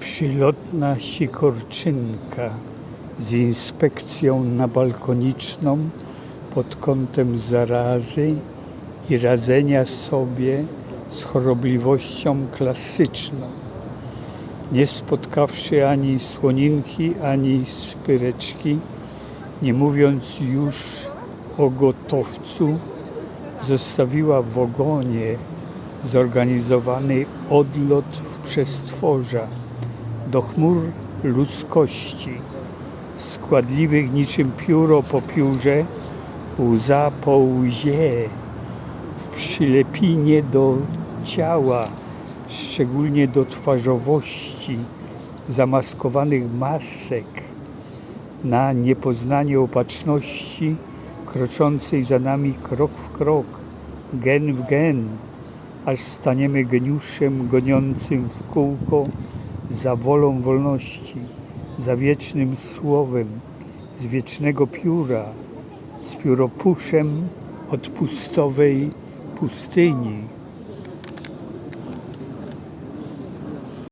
Przylotna sikorczynka z inspekcją na balkoniczną pod kątem zarazy i radzenia sobie z chorobliwością klasyczną. Nie spotkawszy ani słoninki, ani spyreczki, nie mówiąc już o gotowcu, zostawiła w ogonie zorganizowany odlot w przestworza do chmur ludzkości, składliwych niczym pióro po piórze, łza po łzie, w przylepinie do ciała, szczególnie do twarzowości, zamaskowanych masek, na niepoznanie opatrzności, kroczącej za nami krok w krok, gen w gen, aż staniemy geniuszem goniącym w kółko za wolą wolności, za wiecznym słowem z wiecznego pióra, z pióropuszem odpustowej pustyni.